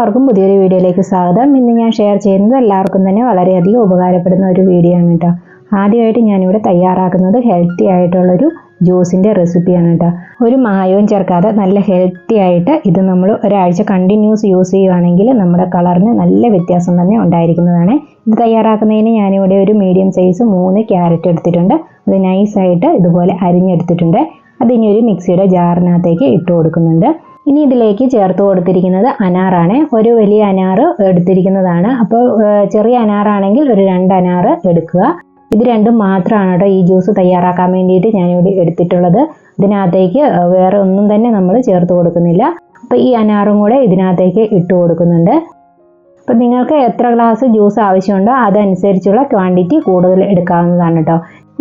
എല്ലാവർക്കും പുതിയൊരു വീഡിയോയിലേക്ക് സ്വാഗതം. ഇന്ന് ഞാൻ ഷെയർ ചെയ്യുന്നത് എല്ലാവർക്കും തന്നെ വളരെയധികം ഉപകാരപ്പെടുന്ന ഒരു വീഡിയോ ആണ് കേട്ടോ ആദ്യമായിട്ട് ഞാനിവിടെ തയ്യാറാക്കുന്നത് ഹെൽത്തി ആയിട്ടുള്ളൊരു ജ്യൂസിന്റെ റെസിപ്പിയാണ് കേട്ടോ ഒരു മായവും ചേർക്കാതെ നല്ല ഹെൽത്തി ആയിട്ട് ഇത് നമ്മൾ ഒരാഴ്ച കണ്ടിന്യൂസ് യൂസ് ചെയ്യുവാണെങ്കിൽ നമ്മുടെ കളറിന് നല്ല വ്യത്യാസം തന്നെ ഉണ്ടായിരിക്കുന്നതാണ്. ഇത് തയ്യാറാക്കുന്നതിന് ഞാനിവിടെ ഒരു മീഡിയം സൈസ് മൂന്ന് ക്യാരറ്റ് എടുത്തിട്ടുണ്ട്. അത് നൈസായിട്ട് ഇതുപോലെ അരിഞ്ഞെടുത്തിട്ടുണ്ട്. അതിനി ഒരു മിക്സിയുടെ ജാറിനകത്തേക്ക് ഇട്ട് കൊടുക്കുന്നുണ്ട് ഇനി ഇതിലേക്ക് ചേർത്ത് കൊടുത്തിരിക്കുന്നത് അനാറാണ്. ഒരു വലിയ അനാറ് എടുത്തിരിക്കുന്നതാണ്. അപ്പോൾ ചെറിയ അനാറാണെങ്കിൽ ഒരു രണ്ട് അനാറ് എടുക്കുക. ഇത് രണ്ടും മാത്രമാണ് കേട്ടോ ഈ ജ്യൂസ് തയ്യാറാക്കാൻ വേണ്ടിയിട്ട് ഞാനിവിടെ എടുത്തിട്ടുള്ളത്. ഇതിനകത്തേക്ക് വേറെ ഒന്നും തന്നെ നമ്മൾ ചേർത്ത് കൊടുക്കുന്നില്ല. അപ്പോൾ ഈ അനാറും കൂടെ ഇതിനകത്തേക്ക് ഇട്ട് കൊടുക്കുന്നുണ്ട്. അപ്പം നിങ്ങൾക്ക് എത്ര ഗ്ലാസ് ജ്യൂസ് ആവശ്യമുണ്ടോ അതനുസരിച്ചുള്ള ക്വാണ്ടിറ്റി കൂടുതൽ എടുക്കാവുന്നതാണ് കേട്ടോ.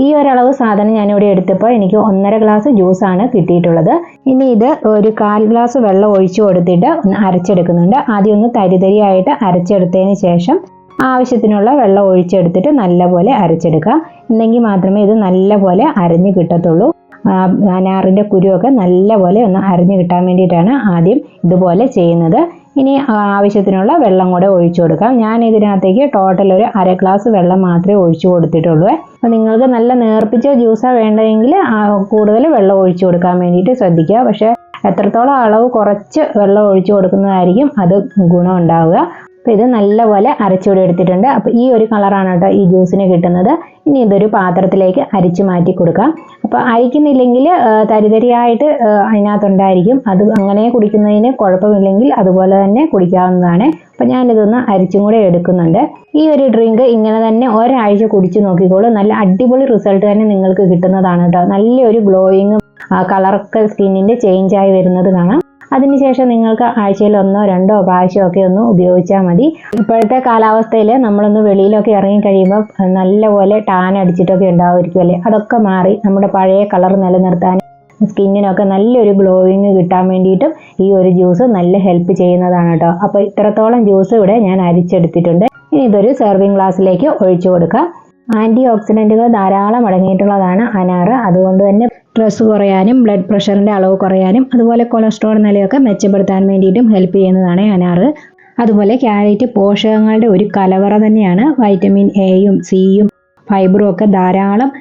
ഈ ഒരളവ് സാധനം ഞാനിവിടെ എടുത്തപ്പോൾ എനിക്ക് ഒന്നര ഗ്ലാസ് ജ്യൂസാണ് കിട്ടിയിട്ടുള്ളത്. ഇനി ഇത് ഒരു കാൽ ഗ്ലാസ് വെള്ളം ഒഴിച്ചു കൊടുത്തിട്ട് ഒന്ന് അരച്ചെടുക്കുന്നുണ്ട്. ആദ്യം ഒന്ന് തരിതരിയായിട്ട് അരച്ചെടുത്തതിന് ശേഷം ആവശ്യത്തിനുള്ള വെള്ളം ഒഴിച്ചെടുത്തിട്ട് നല്ലപോലെ അരച്ചെടുക്കുക. എന്നെങ്കിൽ മാത്രമേ ഇത് നല്ലപോലെ അരഞ്ഞു കിട്ടത്തുള്ളൂ. അനാറിന്റെ കുരുവൊക്കെ നല്ലപോലെ ഒന്ന് അരഞ്ഞു കിട്ടാൻ വേണ്ടിയിട്ടാണ് ആദ്യം ഇതുപോലെ ചെയ്യുന്നത്. ഇനി ആവശ്യത്തിനുള്ള വെള്ളം കൂടെ ഒഴിച്ചു കൊടുക്കാം. ഞാൻ ഇതിനകത്തേക്ക് ടോട്ടൽ ഒരു അര ഗ്ലാസ് വെള്ളം മാത്രമേ ഒഴിച്ചു കൊടുത്തിട്ടുള്ളൂ. അപ്പോൾ നിങ്ങൾക്ക് നല്ല നേർപ്പിച്ച ജ്യൂസാണ് വേണ്ടതെങ്കിൽ കൂടുതൽ വെള്ളം ഒഴിച്ചു കൊടുക്കാൻ വേണ്ടിയിട്ട് ശ്രദ്ധിക്കുക. പക്ഷേ എത്രത്തോളം അളവ് കുറച്ച് വെള്ളം ഒഴിച്ചു കൊടുക്കുന്നതായിരിക്കും അത് ഗുണം ഉണ്ടാവുക. അപ്പോൾ ഇത് നല്ലപോലെ അരച്ചുകൂടി എടുത്തിട്ടുണ്ട്. അപ്പോൾ ഈ ഒരു കളറാണ് കേട്ടോ ഈ ജ്യൂസിന് കിട്ടുന്നത്. ഇനി ഇതൊരു പാത്രത്തിലേക്ക് അരിച്ചു മാറ്റി കൊടുക്കാം. അപ്പോൾ അരിക്കുന്നില്ലെങ്കിൽ തരിതരിയായിട്ട് അതിനകത്തുണ്ടായിരിക്കും. അത് അങ്ങനെ കുടിക്കുന്നതിന് കുഴപ്പമില്ലെങ്കിൽ അതുപോലെ തന്നെ കുടിക്കാവുന്നതാണ്. അപ്പോൾ ഞാനിതൊന്ന് അരിച്ചും കൂടെ എടുക്കുന്നുണ്ട്. ഈ ഒരു ഡ്രിങ്ക് ഇങ്ങനെ തന്നെ ഒരാഴ്ച കുടിച്ചു നോക്കിക്കോളൂ. നല്ല അടിപൊളി റിസൾട്ട് തന്നെ നിങ്ങൾക്ക് കിട്ടുന്നതാണ് കേട്ടോ. നല്ലൊരു ഗ്ലോയിങ്ങും കളറൊക്കെ സ്കിന്നിന്റെ ചേഞ്ച് ആയി വരുന്നത് കാണാം. അതിനുശേഷം നിങ്ങൾക്ക് ആഴ്ചയിൽ ഒന്നോ രണ്ടോ പ്രാവശ്യമൊക്കെ ഒന്ന് ഉപയോഗിച്ചാൽ മതി. ഇപ്പോഴത്തെ കാലാവസ്ഥയിൽ നമ്മളൊന്ന് വെളിയിലൊക്കെ ഇറങ്ങി കഴിയുമ്പോൾ നല്ലപോലെ ടാൻ അടിച്ചിട്ടൊക്കെ ഉണ്ടാവുമായിരിക്കും അതൊക്കെ മാറി നമ്മുടെ പഴയ കളർ നിലനിർത്താൻ സ്കിന്നിനൊക്കെ നല്ലൊരു ഗ്ലോയിങ് കിട്ടാൻ വേണ്ടിയിട്ടും ഈ ഒരു ജ്യൂസ് നല്ല ഹെൽപ്പ് ചെയ്യുന്നതാണ് കേട്ടോ. അപ്പോൾ ഇത്രത്തോളം ജ്യൂസ് ഇവിടെ ഞാൻ അരിച്ചെടുത്തിട്ടുണ്ട്. ഇനി ഇതൊരു സെർവിങ് ഗ്ലാസ്സിലേക്ക് ഒഴിച്ചു കൊടുക്കാം. ആന്റി ഓക്സിഡന്റുകൾ ധാരാളം അടങ്ങിയിട്ടുള്ളതാണ് അനാറ്. അതുകൊണ്ട് തന്നെ സ്ട്രെസ് കുറയാനും ബ്ലഡ് പ്രഷറിന്റെ അളവ് കുറയാനും അതുപോലെ കൊളസ്ട്രോൾ നിലയൊക്കെ മെച്ചപ്പെടുത്താൻ വേണ്ടിയിട്ടും ഹെൽപ്പ് ചെയ്യുന്നതാണ് അനാറ്. അതുപോലെ ക്യാരറ്റ് പോഷകങ്ങളുടെ ഒരു കലവറ തന്നെയാണ് വൈറ്റമിൻ എയും സിയും ഫൈബറും ഒക്കെ ധാരാളം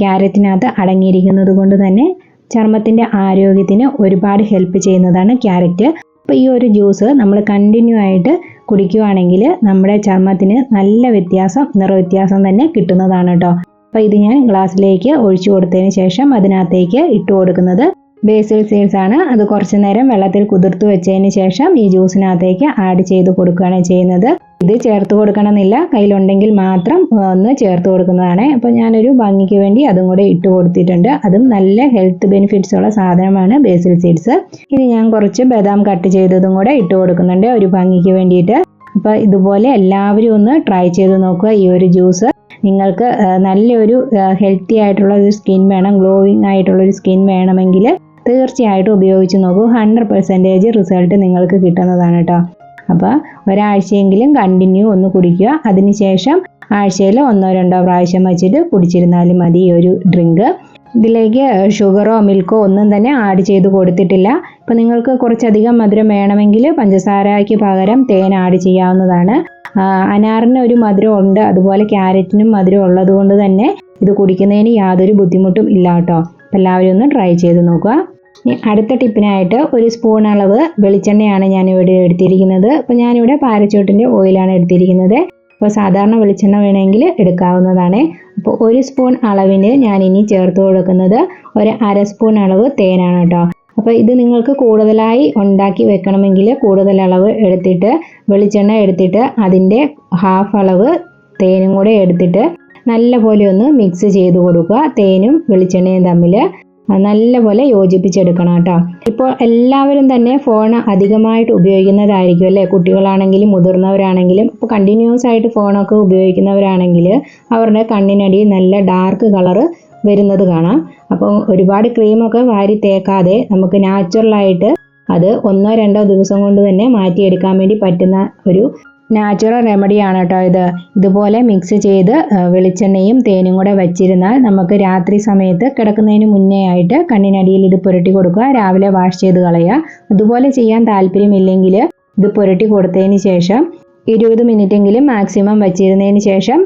ക്യാരറ്റിനകത്ത് അടങ്ങിയിരിക്കുന്നത് കൊണ്ട് തന്നെ ചർമ്മത്തിന്റെ ആരോഗ്യത്തിന് ഒരുപാട് ഹെൽപ്പ് ചെയ്യുന്നതാണ് ക്യാരറ്റ് അപ്പോൾ ഈ ഒരു ജ്യൂസ് നമ്മൾ കണ്ടിന്യൂ ആയിട്ട് കുടിക്കുവാണെങ്കിൽ നമ്മുടെ ചർമ്മത്തിന് നല്ല വ്യത്യാസം നിറവ്യത്യാസം തന്നെ കിട്ടുന്നതാണ് കേട്ടോ അപ്പോൾ ഇത് ഞാൻ ഗ്ലാസ്സിലേക്ക് ഒഴിച്ചു കൊടുത്തതിന് ശേഷം അതിനകത്തേക്ക് ഇട്ട് കൊടുക്കുന്നത് ബേസിൽ സീഡ്സ് ആണ്. അത് കുറച്ചു നേരം വെള്ളത്തിൽ കുതിർത്ത് വെച്ചതിന് ശേഷം ഈ ജ്യൂസിനകത്തേക്ക് ആഡ് ചെയ്ത് കൊടുക്കുകയാണ് ചെയ്യുന്നത്. ഇത് ചേർത്ത് കൊടുക്കണമെന്നില്ല. കയ്യിലുണ്ടെങ്കിൽ മാത്രം ഒന്ന് ചേർത്ത് കൊടുക്കുന്നതാണ്. അപ്പോൾ ഞാനൊരു ഭംഗിക്ക് വേണ്ടി അതും കൂടെ ഇട്ട് കൊടുത്തിട്ടുണ്ട്. അതും നല്ല ഹെൽത്ത് ബെനിഫിറ്റ്സ് ഉള്ള സാധനമാണ് ബേസിൽ സീഡ്സ് ഇനി ഞാൻ കുറച്ച് ബദാം കട്ട് ചെയ്തതും കൂടെ ഇട്ട് കൊടുക്കുന്നുണ്ട്. ഒരു ഭംഗിക്ക് വേണ്ടിയിട്ട്. അപ്പോൾ ഇതുപോലെ എല്ലാവരും ഒന്ന് ട്രൈ ചെയ്ത് നോക്കുക ഈ ഒരു ജ്യൂസ് നിങ്ങൾക്ക് നല്ലൊരു ഹെൽത്തി ആയിട്ടുള്ള ഒരു സ്കിൻ വേണം ഗ്ലോയിങ് ആയിട്ടുള്ള ഒരു സ്കിൻ വേണമെങ്കിൽ തീർച്ചയായിട്ടും ഉപയോഗിച്ച് നോക്കൂ. ഹൺഡ്രഡ് പെർസെന്റേജ് റിസൾട്ട് നിങ്ങൾക്ക് കിട്ടുന്നതാണ് കേട്ടോ അപ്പോൾ ഒരാഴ്ചയെങ്കിലും കണ്ടിന്യൂ ഒന്ന് കുടിക്കുക. അതിനുശേഷം ആഴ്ചയിൽ ഒന്നോ രണ്ടോ പ്രാവശ്യം വെച്ചിട്ട് കുടിച്ചിരുന്നാലും മതി ഈ ഒരു ഡ്രിങ്ക് ഇതിലേക്ക് ഷുഗറോ മിൽക്കോ ഒന്നും തന്നെ ആഡ് ചെയ്ത് കൊടുത്തിട്ടില്ല. ഇപ്പം നിങ്ങൾക്ക് കുറച്ചധികം മധുരം വേണമെങ്കിൽ പഞ്ചസാരയ്ക്ക് പകരം തേൻ ആഡ് ചെയ്യാവുന്നതാണ്. അനാറിന് ഒരു മധുരം ഉണ്ട് അതുപോലെ ക്യാരറ്റിനും മധുരം ഉള്ളത് കൊണ്ട് തന്നെ ഇത് കുടിക്കുന്നതിന് യാതൊരു ബുദ്ധിമുട്ടും ഇല്ല കേട്ടോ. എല്ലാവരും ഒന്ന് ട്രൈ ചെയ്ത് നോക്കുക. അടുത്ത ടിപ്പിനായിട്ട് ഒരു സ്പൂൺ അളവ് വെളിച്ചെണ്ണയാണ് ഞാനിവിടെ എടുത്തിരിക്കുന്നത്. അപ്പോൾ ഞാനിവിടെ പാരച്ചോട്ടിന്റെ ഓയിലാണ് എടുത്തിരിക്കുന്നത്. അപ്പോൾ സാധാരണ വെളിച്ചെണ്ണ വേണമെങ്കിൽ എടുക്കാവുന്നതാണ്. അപ്പോൾ ഒരു സ്പൂൺ അളവിന് ഞാൻ ഇനി ചേർത്ത് കൊടുക്കുന്നത് ഒരു അര സ്പൂൺ അളവ് തേനാണ് കേട്ടോ. അപ്പോൾ ഇത് നിങ്ങൾക്ക് കൂടുതലായി ഉണ്ടാക്കി വെക്കണമെങ്കിൽ കൂടുതൽ അളവ് എടുത്തിട്ട് വെളിച്ചെണ്ണ എടുത്തിട്ട് അതിന്റെ ഹാഫ് അളവ് തേനും കൂടെ എടുത്തിട്ട് നല്ല പോലെ ഒന്ന് മിക്സ് ചെയ്ത് കൊടുക്കുക. തേനും വെളിച്ചെണ്ണയും തമ്മിൽ. നല്ലപോലെ യോജിപ്പിച്ചെടുക്കണം കേട്ടോ. ഇപ്പോൾ എല്ലാവരും തന്നെ ഫോൺ അധികമായിട്ട് ഉപയോഗിക്കുന്നതായിരിക്കും അല്ലേ? കുട്ടികളാണെങ്കിലും മുതിർന്നവരാണെങ്കിലും ഇപ്പോൾ കണ്ടിന്യൂസ് ആയിട്ട് ഫോണൊക്കെ ഉപയോഗിക്കുന്നവരാണെങ്കിൽ അവരുടെ കണ്ണിനടിയിൽ നല്ല ഡാർക്ക് കളറ് വരുന്നത് കാണാം. അപ്പോൾ ഒരുപാട് ക്രീമൊക്കെ വാരി തേക്കാതെ നമുക്ക് നാച്ചുറലായിട്ട് അത് ഒന്നോ രണ്ടോ ദിവസം കൊണ്ട് തന്നെ മാറ്റിയെടുക്കാൻ വേണ്ടി പറ്റുന്ന ഒരു നാച്ചുറൽ ആണ് കേട്ടോ ഇത്. ഇതുപോലെ മിക്സ് ചെയ്ത് വെളിച്ചെണ്ണയും തേനും കൂടെ വെച്ചിരുന്നാൽ നമുക്ക് രാത്രി സമയത്ത് കിടക്കുന്നതിന് മുന്നേ ആയിട്ട് കണ്ണിനടിയിൽ ഇത് പുരട്ടി കൊടുക്കുക രാവിലെ വാഷ് ചെയ്ത് കളയുക. ഇതുപോലെ ചെയ്യാൻ താല്പര്യമില്ലെങ്കിൽ ഇത് പുരട്ടി കൊടുത്തതിന് ശേഷം ഇരുപത് മിനിറ്റെങ്കിലും മാക്സിമം വച്ചിരുന്നതിന് ശേഷം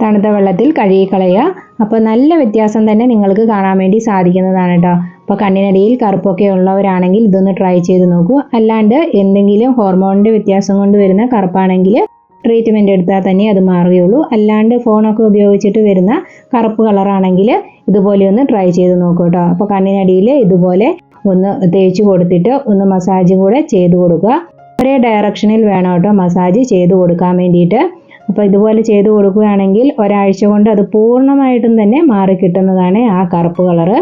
തണുത്ത വെള്ളത്തിൽ കഴുകി കഴുകിക്കളയുക അപ്പോൾ നല്ല വ്യത്യാസം തന്നെ നിങ്ങൾക്ക് കാണാൻ വേണ്ടി സാധിക്കുന്നതാണ് കേട്ടോ അപ്പോൾ കണ്ണിനടിയിൽ കറുപ്പൊക്കെ ഉള്ളവരാണെങ്കിൽ ഇതൊന്ന് ട്രൈ ചെയ്ത് നോക്കൂ. അല്ലാണ്ട് എന്തെങ്കിലും ഹോർമോണിന്റെ വ്യത്യാസം കൊണ്ട് വരുന്ന കറുപ്പാണെങ്കിൽ ട്രീറ്റ്മെന്റ് എടുത്താൽ തന്നെ അത് മാറുകയുള്ളൂ. അല്ലാണ്ട് ഫോണൊക്കെ ഉപയോഗിച്ചിട്ട് വരുന്ന കറുപ്പ് കളറാണെങ്കിൽ ഇതുപോലെ ഒന്ന് ട്രൈ ചെയ്ത് നോക്കൂ കേട്ടോ അപ്പോൾ കണ്ണിനടിയിൽ ഇതുപോലെ ഒന്ന് തേച്ച് കൊടുത്തിട്ട് ഒന്ന് മസാജ് കൂടെ ചെയ്ത് കൊടുക്കുക. ഒരേ ഡയറക്ഷനിൽ വേണം കേട്ടോ മസാജ് ചെയ്ത് കൊടുക്കാൻ വേണ്ടിയിട്ട്. അപ്പോൾ ഇതുപോലെ ചെയ്ത് കൊടുക്കുകയാണെങ്കിൽ ഒരാഴ്ച കൊണ്ട് അത് പൂർണമായിട്ടും തന്നെ മാറി കിട്ടുന്നതാണ് ആ കറുപ്പ് കളറ്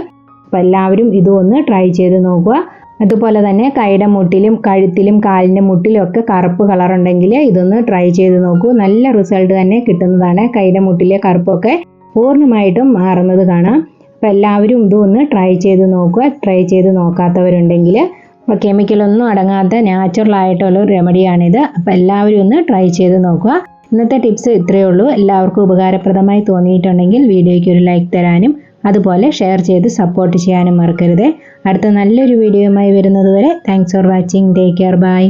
അപ്പോൾ എല്ലാവരും ഇതും ഒന്ന് ട്രൈ ചെയ്ത് നോക്കുക. അതുപോലെ തന്നെ കൈയുടെ മുട്ടിലും കഴുത്തിലും കാലിന്റെ മുട്ടിലും ഒക്കെ കറുപ്പ് കളറുണ്ടെങ്കിൽ ഇതൊന്ന് ട്രൈ ചെയ്ത് നോക്കൂ. നല്ല റിസൾട്ട് തന്നെ കിട്ടുന്നതാണ് കൈയുടെ മുട്ടിലെ കറുപ്പൊക്കെ പൂർണമായിട്ടും മാറുന്നത് കാണാം. അപ്പോൾ എല്ലാവരും ഇതും ഒന്ന് ട്രൈ ചെയ്ത് നോക്കുക. ട്രൈ ചെയ്ത് നോക്കാത്തവരുണ്ടെങ്കിൽ അപ്പോൾ കെമിക്കലൊന്നും അടങ്ങാത്ത നാച്ചുറൽ ആയിട്ടുള്ള ഒരു റെമഡിയാണിത് അപ്പോൾ എല്ലാവരും ഒന്ന് ട്രൈ ചെയ്ത് നോക്കുക. ഇന്നത്തെ ടിപ്സ് ഇത്രയേ ഉള്ളൂ. എല്ലാവർക്കും ഉപകാരപ്രദമായി തോന്നിയിട്ടുണ്ടെങ്കിൽ വീഡിയോയ്ക്ക് ഒരു ലൈക്ക് തരാനും അതുപോലെ ഷെയർ ചെയ്ത് സപ്പോർട്ട് ചെയ്യാനും മറക്കരുത്. അടുത്ത നല്ലൊരു വീഡിയോയുമായി വരുന്നതുവരെ thanks for watching take care bye